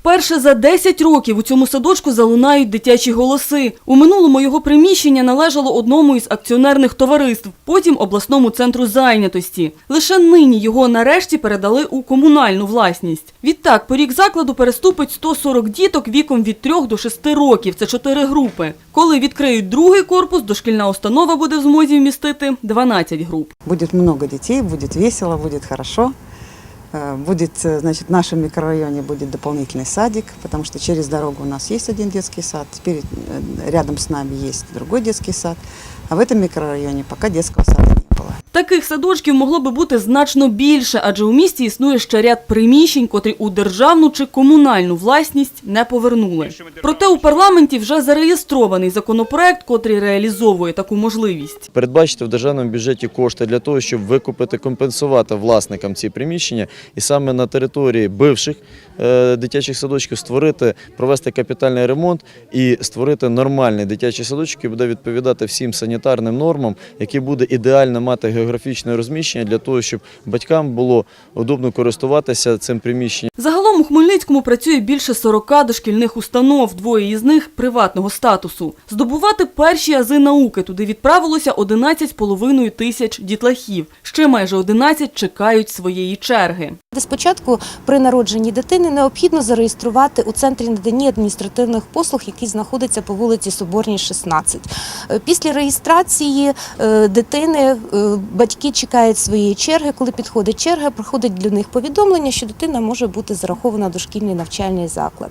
Вперше за 10 років у цьому садочку залунають дитячі голоси. У минулому його приміщення належало одному із акціонерних товариств, потім обласному центру зайнятості. Лише нині його нарешті передали у комунальну власність. Відтак, порік закладу переступить 140 діток віком від 3 до 6 років. Це чотири групи. Коли відкриють другий корпус, дошкільна установа буде в змозі вмістити 12 груп. Будет много детей, будет весело, будет хорошо. Э, Будет, э, значит, в нашем микрорайоне будет дополнительный садик, потому что через дорогу у нас есть один детский сад, теперь э, рядом с нами есть другой детский сад, а в этом микрорайоне пока детского сада не было. Таких садочків могло би бути значно більше, адже у місті існує ще ряд приміщень, котрі у державну чи комунальну власність не повернули. Проте у парламенті вже зареєстрований законопроект, котрий реалізовує таку можливість. передбачити в державному бюджеті кошти для того, щоб викупити, компенсувати власникам ці приміщення, і саме на території бивших е, дитячих садочків створити, провести капітальний ремонт і створити нормальний дитячий садочок, який буде відповідати всім санітарним нормам, який буде ідеально мати географічне розміщення для того, щоб батькам було удобно користуватися цим приміщенням. Загалом у Хмельницькому працює більше 40 дошкільних установ, двоє із них приватного статусу. Здобувати перші ази науки туди відправилося 11,5 тисяч дітлахів. Ще майже 11 чекають своєї черги. Де Спочатку при народженні дитини необхідно зареєструвати у центрі надання адміністративних послуг, який знаходиться по вулиці Соборній, 16. Е, Після реєстрації е, дитини е, батьки чекають своєї черги. Коли підходить черга, приходить для них повідомлення, що дитина може бути зарахована до шкільний навчальний заклад.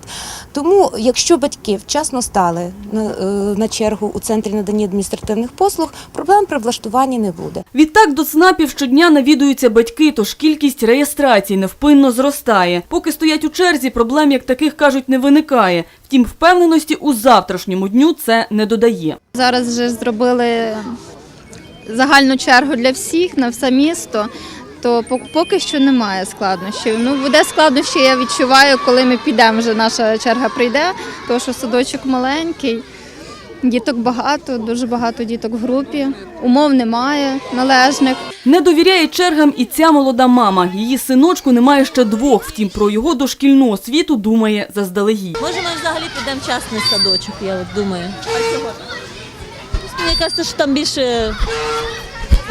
Тому, якщо батьки вчасно стали на, е, на чергу у центрі надання адміністративних послуг, проблем при влаштуванні не буде. Відтак до ЦНАПів щодня навідуються батьки, тож кількість реєстрацій невпинно зростає. Поки стоять у черзі, проблем як таких кажуть не виникає. Втім, впевненості у завтрашньому дню це не додає. Зараз вже зробили загальну чергу для всіх на все місто. То пок- поки що немає складнощів. Ну буде складнощі, я відчуваю, коли ми підемо. Вже наша черга прийде, тому що садочок маленький, діток багато, дуже багато діток в групі. Умов немає належних. Не довіряє чергам і ця молода мама. Її синочку немає ще двох, втім про його дошкільну освіту думає заздалегідь. Може, ми взагалі підемо в частний садочок, я от думаю. А чого? Мені кажеться, що там більше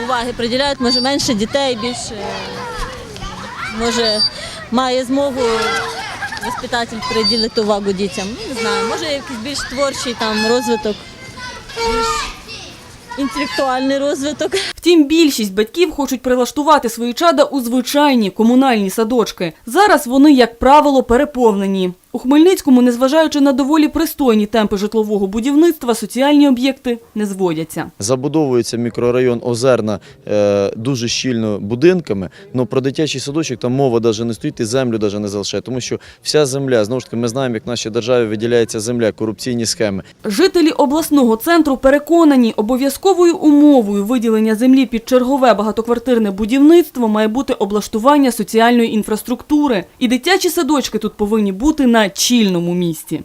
уваги приділяють, може менше дітей, більше може має змогу воспитатель приділити увагу дітям. Ну, Не знаю, може якийсь більш творчий там розвиток, більш інтелектуальний розвиток. Втім, більшість батьків хочуть прилаштувати свої чада у звичайні комунальні садочки. Зараз вони, як правило, переповнені. У Хмельницькому, незважаючи на доволі пристойні темпи житлового будівництва, соціальні об'єкти не зводяться. Забудовується мікрорайон Озерна е, дуже щільно будинками, але про дитячий садочок там мова навіть не стоїть і землю навіть не залишає, тому що вся земля, знову ж таки, ми знаємо, як в нашій державі виділяється земля, корупційні схеми. Жителі обласного центру переконані, обов'язковою умовою виділення землі під чергове багатоквартирне будівництво має бути облаштування соціальної інфраструктури. І дитячі садочки тут повинні бути на чільному місці.